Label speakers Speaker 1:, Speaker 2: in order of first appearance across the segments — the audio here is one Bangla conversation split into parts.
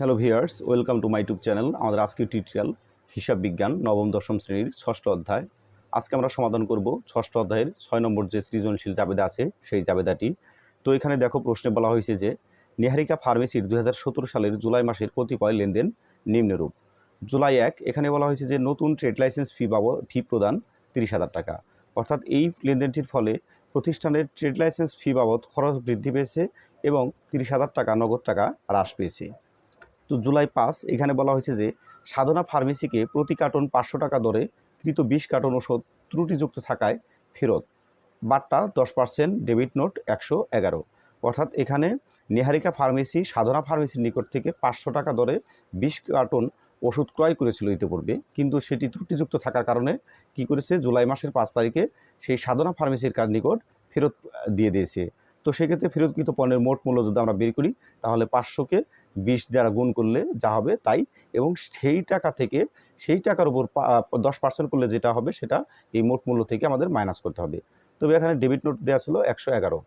Speaker 1: Hello viewers welcome to my YouTube channel আমাদের আজকের টিউটোরিয়াল হিসাব বিজ্ঞান, নবম, দশম শ্রেণির ষষ্ঠ অধ্যায়। আজকে আমরা সমাধান করব ষষ্ঠ অধ্যায়ের ছয় নম্বর যে সৃজনশীল জাবেদা আছে, সেই জাবেদাটি। তো এখানে দেখো প্রশ্নে বলা হয়েছে যে, নিহারিকা ফার্মেসির দুই হাজার সতেরো সালের জুলাই মাসের কতিপয় লেনদেন নিম্নরূপ। জুলাই এক, এখানে বলা হয়েছে যে, নতুন ট্রেড লাইসেন্স ফি বাবদ ফি প্রদান তিরিশ হাজার টাকা। অর্থাৎ এই লেনদেনটির ফলে প্রতিষ্ঠানের ট্রেড লাইসেন্স ফি বাবদ খরচ বৃদ্ধি পেয়েছে এবং তিরিশ হাজার টাকা, নগদ টাকা হ্রাস পেয়েছে। তো জুলাই পাঁচ এখানে বলা হয়েছে যে সাধনা ফার্মেসিকে প্রতি কার্টন পাঁচশো টাকা দরে কৃত বিশ কার্টন ওষুধ ত্রুটিযুক্ত থাকায় ফেরত। বাট্টা দশ পার্সেন্ট ডেবিট নোট একশো এগারো। অর্থাৎ এখানে নেহারিকা ফার্মেসি সাধনা ফার্মেসির নিকট থেকে পাঁচশো টাকা দরে বিশ কার্টন ওষুধ ক্রয় করেছিল ইতিপূর্বে। কিন্তু সেটি ত্রুটিযুক্ত থাকার কারণে কি করেছে? জুলাই মাসের পাঁচ তারিখে সেই সাধনা ফার্মেসির কার নিকট ফেরত দিয়ে দিয়েছে। তো সেক্ষেত্রে ফেরতকৃত পণ্যের মোট মূল্য যদি আমরা বের করি, তাহলে পাঁচশোকে বিশ দ্বারা গুণ করলে যা হবে তাই এবং সেই টাকা থেকে সেই টাকার উপর দশ পার্সেন্ট করলে যেটা হবে সেটা এই মোট মূল্য থেকে আমাদের মাইনাস করতে হবে। তবে এখানে ডেবিট নোট দেওয়া ছিল একশো এগারো।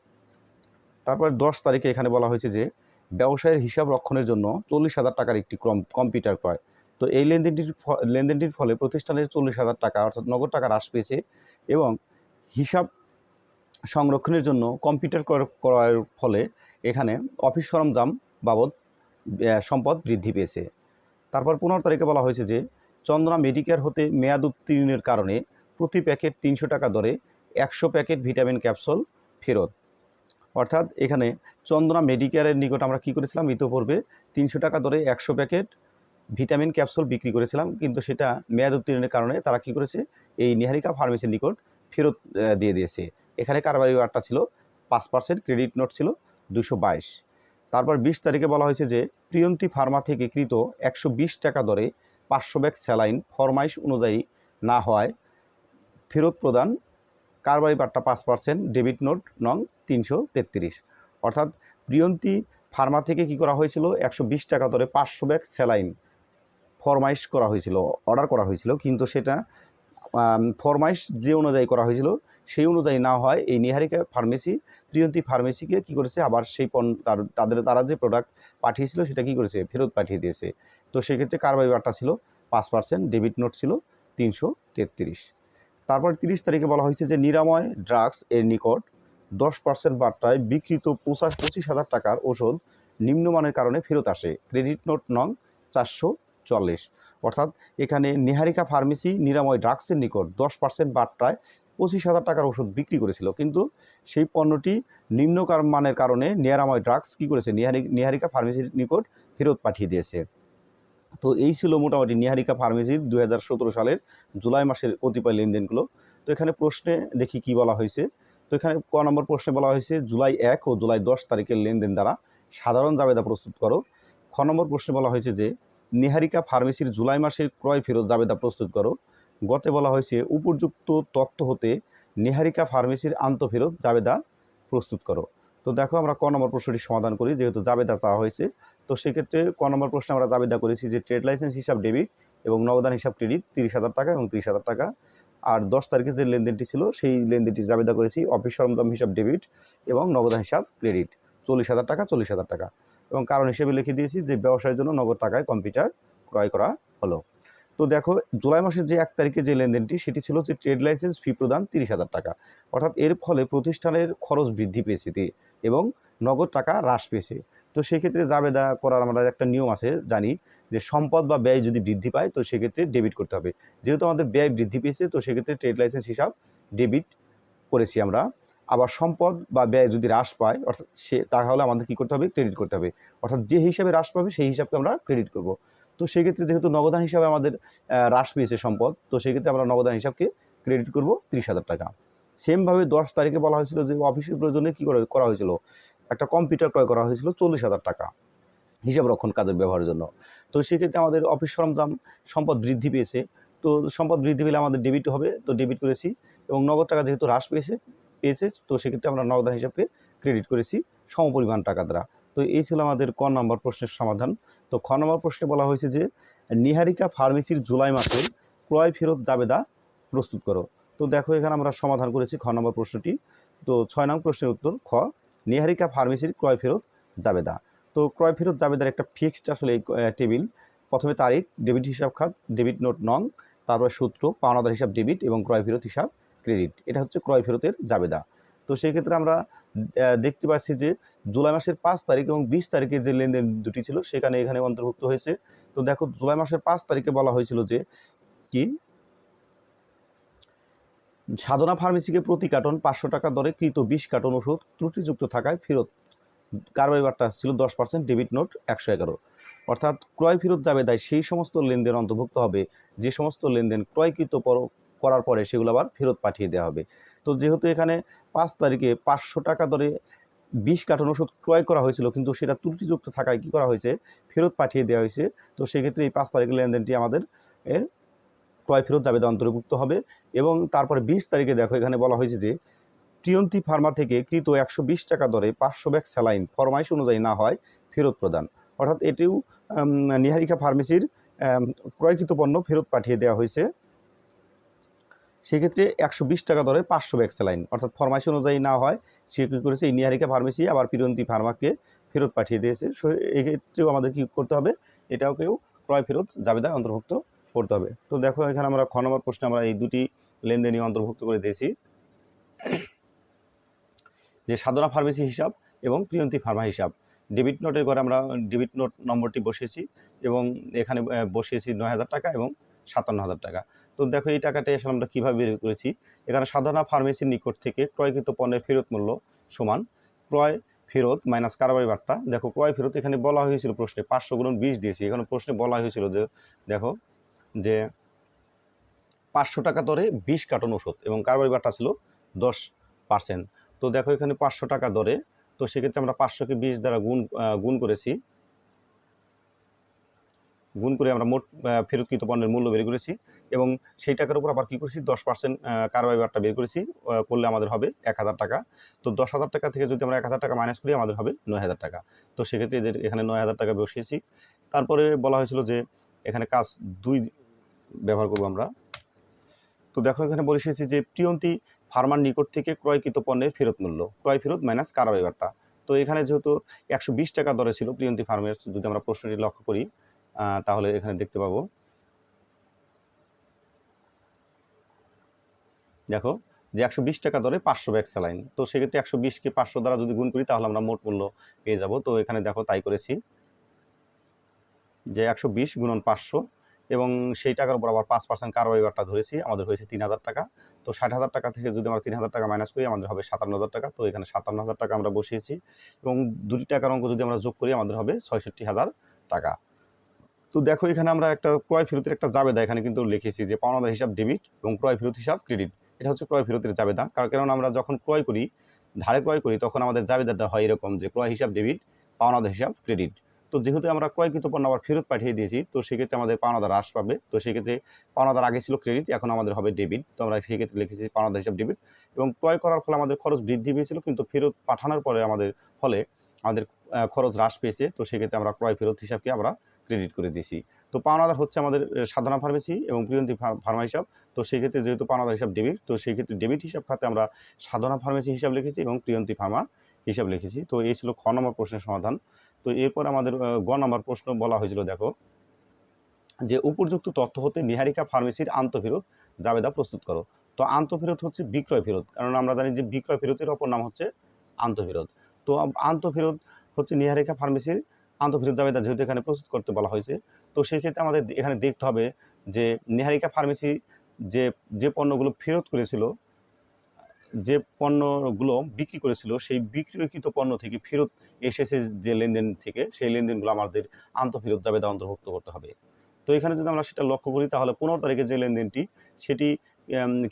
Speaker 1: তারপর দশ তারিখে এখানে বলা হয়েছে যে ব্যবসায়ের হিসাব রক্ষণের জন্য চল্লিশ হাজার টাকার একটি কম কম্পিউটার ক্রয়। তো এই লেনদেনটির লেনদেনটির ফলে প্রতিষ্ঠানের চল্লিশ হাজার টাকা অর্থাৎ নগদ টাকা হ্রাস পেয়েছে এবং হিসাব সংরক্ষণের জন্য কম্পিউটার ক্রয় করার ফলে এখানে অফিস সরঞ্জাম বাবদ সম্পদ বৃদ্ধি পেয়েছে। তারপর পনেরো তারিখে বলা হয়েছে যে, চন্দনা মেডিকেয়ার হতে মেয়াদ উত্তীর্ণের কারণে প্রতি প্যাকেট তিনশো টাকা দরে একশো প্যাকেট ভিটামিন ক্যাপসুল ফেরত। অর্থাৎ এখানে চন্দনা মেডিকেয়ারের নিকট আমরা কী করেছিলাম? ইতোপূর্বে তিনশো টাকা দরে একশো প্যাকেট ভিটামিন ক্যাপসুল বিক্রি করেছিলাম, কিন্তু সেটা মেয়াদ উত্তীর্ণের কারণে তারা কী করেছে? এই নিহারিকা ফার্মেসির নিকট ফেরত দিয়ে দিয়েছে। এখানে কারবারি ওয়ারটা ছিল পাঁচ পার্সেন্ট, ক্রেডিট নোট ছিল দুশো বাইশ। তারপর বিশ তারিখে বলা হয়েছে যে প্রিয়ন্তী ফার্মা থেকে কৃত একশো বিশ টাকা দরে পাঁচশো ব্যাগ স্যালাইন ফরমাইশ অনুযায়ী না হওয়ায় ফেরত প্রদান, কারবারি পাট্টা পাঁচ পার্সেন্ট, ডেবিট নোট নং তিনশো তেত্রিশ। অর্থাৎ প্রিয়ন্তী ফার্মা থেকে কি করা হয়েছিল? একশো বিশ টাকা দরে পাঁচশো ব্যাগ স্যালাইন ফরমাইশ করা হয়েছিল, অর্ডার করা হয়েছিল। কিন্তু সেটা ফরমাইশ যে অনুযায়ী করা হয়েছিল সেই অনুযায়ী না হয় এই নিহারিকা ফার্মেসি প্রিয়ন্তী ফার্মেসিকে কি করেছে? আবার সেই পণ্য তার, তাদের, তারা যে প্রোডাক্ট পাঠিয়েছিল সেটা কি করেছে? ফেরত পাঠিয়ে দিয়েছে। তো সেক্ষেত্রে কারবারি বার্তা ছিল পাঁচ পার্সেন্ট ডেবিট নোট ছিল তিনশো তেত্রিশ। তারপর তিরিশ তারিখে বলা হয়েছে যে নিরাময় ড্রাগস এর নিকট দশ পার্সেন্ট বার্তায় বিকৃত পঁচাশ, পঁচিশ হাজার টাকার ওষুধ নিম্নমানের কারণে ফেরত আসে। ক্রেডিট নোট নং চারশো চল্লিশ। অর্থাৎ এখানে নিহারিকা ফার্মেসি নিরাময় ড্রাগসের নিকট দশ পার্সেন্ট বার্তায় পঁচিশ হাজার টাকার ওষুধ বিক্রি করেছিল। কিন্তু সেই পণ্যটি নিম্ন মানের কারণে নিরাময় ড্রাগস কী করেছে? নিহারি, নিহারিকা ফার্মেসির নিকট ফেরত পাঠিয়ে দিয়েছে। তো এই ছিল মোটামুটি নিহারিকা ফার্মেসির দু হাজার সতেরো সালের জুলাই মাসের কতিপয় লেনদেনগুলো। তো এখানে প্রশ্নে দেখি কি বলা হয়েছে। তো এখানে ক নম্বর প্রশ্নে বলা হয়েছে, জুলাই এক ও জুলাই দশ তারিখের লেনদেন দ্বারা সাধারণ জাবেদা প্রস্তুত করো। খ নম্বর প্রশ্নে বলা হয়েছে যে, নিহারিকা ফার্মেসির জুলাই মাসের ক্রয় ফেরত জাবেদা প্রস্তুত করো। গতে বলা হয়েছে, উপযুক্ত তথ্য হতে নিহারিকা ফার্মেসির আন্তঃফেরত জাবেদা প্রস্তুত করো। তো দেখো আমরা ক নম্বর প্রশ্নটি সমাধান করি, যেহেতু জাবেদা চাওয়া হয়েছে, তো সেক্ষেত্রে ক নম্বর প্রশ্নে আমরা জাবেদা করেছি যে ট্রেড লাইসেন্স, হিসাব, ডেবিট এবং নগদান, হিসাব, ক্রেডিট তিরিশ হাজার টাকা এবং তিরিশ হাজার টাকা। আর দশ তারিখে যে লেনদেনটি ছিল, সেই লেনদেনটি জাবেদা করেছি, অফিস সরঞ্জাম, হিসাব, ডেবিট এবং নগদান, হিসাব, ক্রেডিট। চল্লিশ হাজার টাকা, চল্লিশ হাজার টাকা। এবং কারণ হিসেবে লিখে দিয়েছি যে ব্যবসায়ের জন্য নগদ টাকায় কম্পিউটার ক্রয় করা হলো। তো দেখো, জুলাই মাসের যে এক তারিখে যে লেনদেনটি, সেটি ছিল যে ট্রেড লাইসেন্স ফি প্রদান তিরিশ হাজার টাকা। অর্থাৎ এর ফলে প্রতিষ্ঠানের খরচ বৃদ্ধি পেয়েছে এবং নগদ টাকা হ্রাস পেয়েছে। তো সেক্ষেত্রে জাবেদা করার আমরা একটা নিয়ম আছে জানি যে সম্পদ বা ব্যয় যদি বৃদ্ধি পায়, তো সেক্ষেত্রে ডেবিট করতে হবে। যেহেতু আমাদের ব্যয় বৃদ্ধি পেয়েছে, তো সেক্ষেত্রে ট্রেড লাইসেন্স হিসাব ডেবিট করেছি আমরা। আবার সম্পদ বা ব্যয় যদি হ্রাস পায়, অর্থাৎ সে, তাহলে আমাদের কী করতে হবে? ক্রেডিট করতে হবে। অর্থাৎ যে হিসাবে হ্রাস পাবে, সেই হিসাবকে আমরা ক্রেডিট করব। তো সেক্ষেত্রে যেহেতু নগদান হিসাবে আমাদের হ্রাস পেয়েছে সম্পদ, তো সেক্ষেত্রে আমরা নগদান হিসাবকে ক্রেডিট করব তিরিশ হাজার টাকা। সেমভাবে দশ তারিখে বলা হয়েছিল যে অফিসের প্রয়োজনে কী করে হয়েছিল? একটা কম্পিউটার ক্রয় করা হয়েছিল চল্লিশ হাজার টাকা হিসাব রক্ষণ কাজের ব্যবহারের জন্য। তো সেক্ষেত্রে আমাদের অফিস সরঞ্জাম সম্পদ বৃদ্ধি পেয়েছে। তো সম্পদ বৃদ্ধি পেলে আমাদের ডেবিট হবে, তো ডেবিট করেছি এবং নগদ টাকা যেহেতু হ্রাস পেয়েছে পেয়েছে, তো সেক্ষেত্রে আমরা নগদান হিসাবকে ক্রেডিট করেছি সমপরিমাণ টাকা দ্বারা। তো এই ছিল আমাদের ক নম্বর প্রশ্নের সমাধান। তো খ নম্বর প্রশ্নে বলা হয়েছে যে, নিহারিকা ফার্মেসির জুলাই মাসের ক্রয় ফেরত জাবেদা প্রস্তুত করো। তো দেখো এখানে আমরা সমাধান করেছি খ নম্বর প্রশ্নটি। তো ছয় নং প্রশ্নের উত্তর, খ, নিহারিকা ফার্মেসির ক্রয় ফেরত জাবেদা তো ক্রয় ফেরত জাবেদার একটা ফিক্সড আসলে টেবিল। প্রথমে তারিখ, ডেবিট হিসাব খাত, ডেবিট নোট নং, তারপর সূত্র, পাওনাদার হিসাব ডেবিট এবং ক্রয় ফেরত হিসাব ক্রেডিট। এটা হচ্ছে ক্রয় ফেরতের জাবেদা তো সেই ক্ষেত্রে আমরা দেখতে পাচ্ছি যে জুলাই মাসের পাঁচ তারিখ এবং বিশ তারিখে যে লেনদেন দুটি ছিল, সেখানে এখানে অন্তর্ভুক্ত হয়েছে। তো দেখো, জুলাই মাসের পাঁচ তারিখে বলা হয়েছিল যে কি? সাধনা ফার্মেসিকে প্রতি কার্টন পাঁচশো টাকা দরে কৃত বিশ কার্টন ওষুধ ত্রুটিযুক্ত থাকায় ফেরত, কারবারিবারটা ছিল দশ পার্সেন্ট, ডেবিট নোট একশো এগারো। অর্থাৎ ক্রয় ফেরত যাবে, তাই সেই সমস্ত লেনদেন অন্তর্ভুক্ত হবে। যে সমস্ত লেনদেন ক্রয়কৃত করার পরে সেগুলো আবার ফেরত পাঠিয়ে দেওয়া হবে। তো যেহেতু এখানে পাঁচ তারিখে পাঁচশো টাকা দরে বিশ কার্টন ওষুধ ক্রয় করা হয়েছিল, কিন্তু সেটা ত্রুটিযুক্ত থাকায় কী করা হয়েছে? ফেরত পাঠিয়ে দেওয়া হয়েছে। তো সেক্ষেত্রে এই পাঁচ তারিখের লেনদেনটি আমাদের এর ক্রয় ফেরত জাবেদা অন্তর্ভুক্ত হবে। এবং তারপরে বিশ তারিখে দেখো এখানে বলা হয়েছে যে প্রিয়ন্তি ফার্মা থেকে কৃত একশো বিশ টাকা দরে পাঁচশো ব্যাগ স্যালাইন ফরমাইশ অনুযায়ী না হয় ফেরত প্রদান। অর্থাৎ এটিও নিহারিকা ফার্মেসির ক্রয়কৃত পণ্য ফেরত পাঠিয়ে দেওয়া হয়েছে। সেক্ষেত্রে একশো বিশ টাকা দরে পাঁচশো ব্যাগ স্যালাইন অর্থাৎ ফরমাইশ অনুযায়ী না হয়, সে কী করেছে এই নিহারিকা ফার্মেসি আবার প্রিয়ন্তি ফার্মাকে ফেরত পাঠিয়ে দিয়েছে। এক্ষেত্রেও আমাদের কী করতে হবে এটাও কেউ ক্রয় ফেরত জাবেদায় অন্তর্ভুক্ত করতে হবে। তো দেখো, এখানে আমরা খ নম্বর প্রশ্নে আমরা এই দুটি লেনদেনই অন্তর্ভুক্ত করে দিয়েছি। যে সাধনা ফার্মেসি হিসাব এবং প্রিয়ন্তি ফার্মা হিসাব। ডেবিট নোটের ঘরে আমরা ডেবিট নোট নম্বরটি বসিয়েছি এবং এখানে বসিয়েছি নয় হাজার টাকা এবং সাতান্ন হাজার টাকা। তো দেখো এই টাকাটা আসলে আমরা কীভাবে বের করেছি? এখানে সাধনা ফার্মেসির নিকট থেকে ক্রয়কৃত পণ্যের ফেরত মূল্য সমান ক্রয় ফেরত মাইনাস কারবারি বার্তা দেখো ক্রয় ফেরত এখানে বলা হয়েছিল প্রশ্নে, পাঁচশো গুণ বিশ দিয়েছি। এখানে প্রশ্নে বলা হয়েছিল যে, দেখো, যে পাঁচশো টাকা দরে বিশ কার্টন ওষুধ এবং কারবারি বার্তা ছিল দশ পার্সেন্ট তো দেখো এখানে পাঁচশো টাকা দরে, তো সেক্ষেত্রে আমরা পাঁচশোকে বিশ দ্বারা গুণ গুণ করেছি। গুণ করে আমরা মোট ফেরতকৃত পণ্যের মূল্য বের করেছি এবং সেই টাকার উপর আবার কী করেছি? দশ পার্সেন্ট কারবারি বারটা বের করেছি করলে আমাদের হবে এক হাজার টাকা। তো দশ হাজার টাকা থেকে যদি আমরা এক হাজার টাকা মাইনাস করি, আমাদের হবে নয় হাজার টাকা। তো সেক্ষেত্রে এদের এখানে নয় হাজার টাকা বসিয়েছি। তারপরে বলা হয়েছিল যে এখানে কাজ দুই ব্যবহার করব আমরা। তো দেখো এখানে বসিয়েছি যে প্রিয়ন্তি ফার্মার নিকট থেকে ক্রয়কৃত পণ্যের ফেরত মূল্য, ক্রয় ফেরত মাইনাস কারাবাইবারটা তো এখানে যেহেতু একশো বিশ টাকা দরে ছিল প্রিয়ন্তি ফার্মের, যদি আমরা প্রশ্নটি লক্ষ্য করি তাহলে এখানে দেখতে পাবো। দেখো যে একশো বিশ টাকা দরে পাঁচশো ব্যাগ স্যালাইন। তো সেক্ষেত্রে একশো বিশকে পাঁচশো দ্বারা যদি গুণ করি, তাহলে আমরা মোট মূল্য পেয়ে যাব। তো এখানে দেখো তাই করেছি যে একশো বিশ গুণন পাঁচশো এবং সেই টাকার উপর আবার পাঁচ পার্সেন্ট কারবারিবারটা ধরেছি, আমাদের হয়েছে তিন হাজার টাকা। তো ষাট হাজার টাকা থেকে যদি আমরা তিন হাজার টাকা মাইনাস করি, আমাদের হবে সাতান্ন হাজার টাকা। তো এখানে সাতান্ন হাজার টাকা আমরা বসিয়েছি এবং দুটি টাকার অঙ্ক যদি আমরা যোগ করি, আমাদের হবে ছয়ষট্টি হাজার টাকা। তো দেখো এখানে আমরা একটা ক্রয় ফেরতের একটা জাবেদা এখানে কিন্তু লিখেছি যে পাওনাদার হিসাব ডেবিট এবং ক্রয় ফেরত হিসাব ক্রেডিট এটা হচ্ছে ক্রয় ফেরতের জাবেদা। কারণ কারণ আমরা যখন ক্রয় করি, ধারে ক্রয় করি, তখন আমাদের জাবেদাটা হয় এরকম যে ক্রয় হিসাব ডেবিট পাওনাদার হিসাব ক্রেডিট তো যেহেতু আমরা ক্রয়কৃত পণ্য আবার ফেরত পাঠিয়ে দিয়েছি, তো সেক্ষেত্রে আমাদের পাওনাদার হ্রাস পাবে। তো সেক্ষেত্রে পাওনাদার আগে ছিল ক্রেডিট এখন আমাদের হবে ডেবিট তো আমরা সেক্ষেত্রে লিখেছি পাওনাদার হিসাব ডেবিট এবং ক্রয় করার ফলে আমাদের খরচ বৃদ্ধি পেয়েছিল, কিন্তু ফেরত পাঠানোর পরে আমাদের ফলে আমাদের খরচ হ্রাস পেয়েছে। তো সেক্ষেত্রে আমরা ক্রয় ফেরত হিসাবকে আমরা ক্রেডিট করে দিয়েছি। তো পাওনাদার হচ্ছে আমাদের সাধনা ফার্মেসি এবং প্রিয়ন্তী ফার্মা হিসাব তো সেক্ষেত্রে যেহেতু পাওনাদার হিসাব ডেবিট তো সেক্ষেত্রে ডেবিট হিসাব খাতে আমরা সাধনা ফার্মেসি হিসাব লিখেছি এবং প্রিয়ন্তী ফার্মা হিসাব লিখেছি। তো এই ছিল খ নম্বর প্রশ্নের সমাধান। তো এরপর আমাদের গ নম্বর প্রশ্ন বলা হয়েছিল, দেখো, যে উপযুক্ত তথ্য হতে নিহারিকা ফার্মেসির আন্তঃফেরত জাবেদা প্রস্তুত করো। তো আন্তঃফেরত হচ্ছে বিক্রয় ফেরত, কারণ আমরা জানি যে বিক্রয় ফেরতের অপর নাম হচ্ছে আন্তঃফেরত। তো আন্তঃফেরত হচ্ছে নিহারিকা ফার্মেসির আন্তঃফেরত জাবেদা যেহেতু এখানে প্রস্তুত করতে বলা হয়েছে, তো সেই ক্ষেত্রে আমাদের এখানে দেখতে হবে যে নিহারিকা ফার্মেসি যে যে পণ্যগুলো ফেরত করেছিল, যে পণ্যগুলো বিক্রি করেছিল, সেই বিক্রিকৃত পণ্য থেকে ফেরত এসেছে যে লেনদেন থেকে, সেই লেনদেনগুলো আমাদের আন্তঃফেরত জাবেদা অন্তর্ভুক্ত করতে হবে। তো এখানে যদি আমরা সেটা লক্ষ্য করি, তাহলে পনেরো তারিখে যে লেনদেনটি, সেটি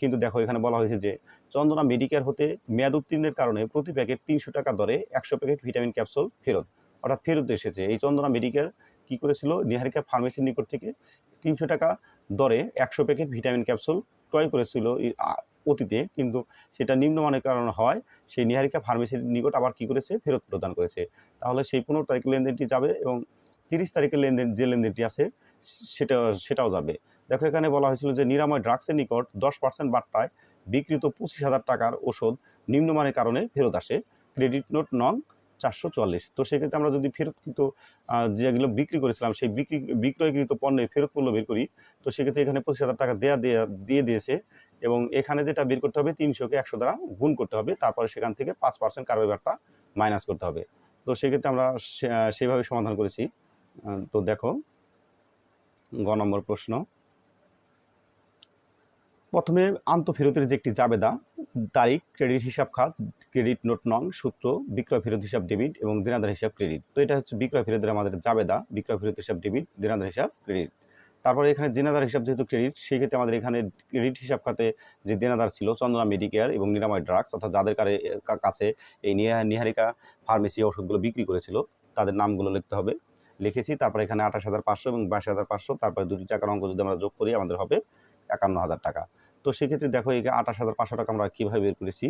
Speaker 1: কিন্তু দেখো এখানে বলা হয়েছে যে চন্দনা মেডিকেয়ার হতে মেয়াদ উত্তীর্ণের কারণে প্রতি প্যাকেট তিনশো টাকা দরে একশো প্যাকেট ভিটামিন ক্যাপসুল ফেরত। অর্থাৎ ফেরত এসেছে। এই চন্দনা মেডিকেল কি করেছিল? নিহারিকা ফার্মেসির নিকট থেকে তিনশো টাকা দরে একশো প্যাকেট ভিটামিন ক্যাপসুল ক্রয় করেছিল অতীতে। কিন্তু সেটা নিম্নমানের কারণে হয়, সেই নিহারিকা ফার্মেসির নিকট আবার কি করেছে? ফেরত প্রদান করেছে। তাহলে সেই পনেরো তারিখের লেনদেনটি যাবে এবং তিরিশ তারিখের লেনদেন, যে লেনদেনটি আছে, সেটা, সেটাও যাবে। দেখো এখানে বলা হয়েছিল যে নিরাময় ড্রাগসের নিকট দশ পার্সেন্ট বার্তায় বিক্রিত পঁচিশ হাজার টাকার ওষুধ নিম্নমানের কারণে ফেরত আসে। ক্রেডিট নোট নং চারশো চুয়াল্লিশ। তো সেক্ষেত্রে আমরা যদি ফেরতকৃত যেগুলো বিক্রি করেছিলাম, সেই বিক্রি, বিক্রয়কৃত পণ্যে ফেরত মূল্য বের করি, তো সেক্ষেত্রে এখানে পঁচিশ হাজার টাকা দেয়া দেয়া, দিয়ে দিয়েছে এবং এখানে যেটা বের করতে হবে, তিনশোকে একশো দ্বারা গুণ করতে হবে, তারপরে সেখান থেকে পাঁচ পার্সেন্ট কারবারটা মাইনাস করতে হবে। তো সেক্ষেত্রে আমরা সেভাবে সমাধান করেছি। তো দেখো, গ নম্বর প্রশ্ন। প্রথমে আন্তঃফেরতের যে একটি জাবেদা তারিখ ক্রেডিট হিসাব খাত ক্রেডিট নোট নং, সূত্র, বিক্রয় ফেরত হিসাব ডেবিট এবং দেনাদার হিসাব ক্রেডিট তো এটা হচ্ছে বিক্রয় ফেরতের আমাদের জাবেদা, বিক্রয় ফেরত হিসাব ডেবিট দেনাদার হিসাব ক্রেডিট তারপরে এখানে দেনাদার হিসাব যেহেতু ক্রেডিট সেই ক্ষেত্রে আমাদের এখানে ক্রেডিট হিসাব খাতে যে দেনাদার ছিল, চন্দনা মেডিকেয়ার এবং নিরাময় ড্রাগস অর্থাৎ যাদের কাছে এই নিহা- নিহারিকা ফার্মেসি ওষুধগুলো বিক্রি করেছিল, তাদের নামগুলো লিখতে হবে। লিখেছি, তারপরে এখানে আঠাশ হাজার পাঁচশো এবং বাইশ হাজার পাঁচশো, তারপরে দুটি টাকার অঙ্ক যদি আমরা যোগ করি, আমাদের হবে একান্ন হাজার টাকা। তো সেক্ষেত্রে দেখো এই আঠাশ হাজার পাঁচশো টাকা আমরা কীভাবে বের করেছি?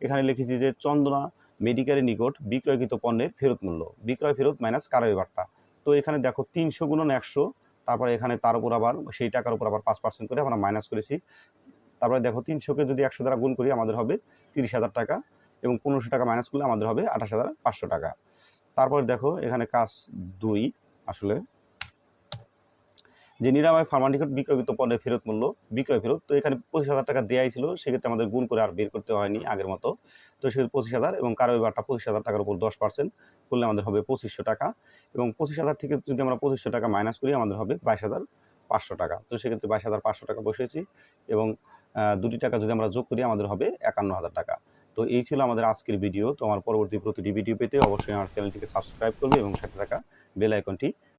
Speaker 1: এখানে লিখেছি যে চন্দনা মেডিকেলের নিকট বিক্রয়কৃত পণ্যের ফেরত মূল্য। বিক্রয় ফেরত মাইনাস কারবারটা তো এখানে দেখো তিনশো গুণন একশো, তারপরে এখানে তার উপর আবার, সেই টাকার উপর আবার পাঁচ পার্সেন্ট করে আমরা মাইনাস করেছি। তারপরে দেখো তিনশোকে যদি একশো দ্বারা গুণ করি, আমাদের হবে তিরিশ হাজার টাকা এবং পনেরোশো টাকা মাইনাস করলে আমাদের হবে আঠাশ হাজার পাঁচশো টাকা। তারপরে দেখো এখানে কাজ দুই আসলে। যে নিরাময় ফার্মানিকট বিক্রয়কৃত পণ্যের ফেরত মূল্য, বিক্রয় ফেরত, তো এখানে পঁচিশ হাজার টাকা দেওয়াই ছিল, সেক্ষেত্রে আমাদের গুণ করে আর বের করতে হয়নি আগের মতো। তো সেক্ষেত্রে পঁচিশ হাজার এবং কারও কারোবারটা পঁচিশ হাজার টাকার উপর দশ পার্সেন্ট করলে আমাদের হবে পঁচিশশো টাকা এবং পঁচিশ হাজার থেকে যদি আমরা পঁচিশশো টাকা মাইনাস করি, আমাদের হবে বাইশ হাজার পাঁচশো টাকা। তো সেক্ষেত্রে বাইশ হাজার পাঁচশো টাকা বসেছি এবং দুটি টাকা যদি আমরা যোগ করি, আমাদের হবে একান্ন হাজার টাকা। তো এই ছিল আমাদের আজকের ভিডিও তো আমার পরবর্তী প্রতিটি ভিডিও পেতে অবশ্যই আমার চ্যানেলটিকে সাবস্ক্রাইব করবে এবং সাথে থাকা বেল আইকনটি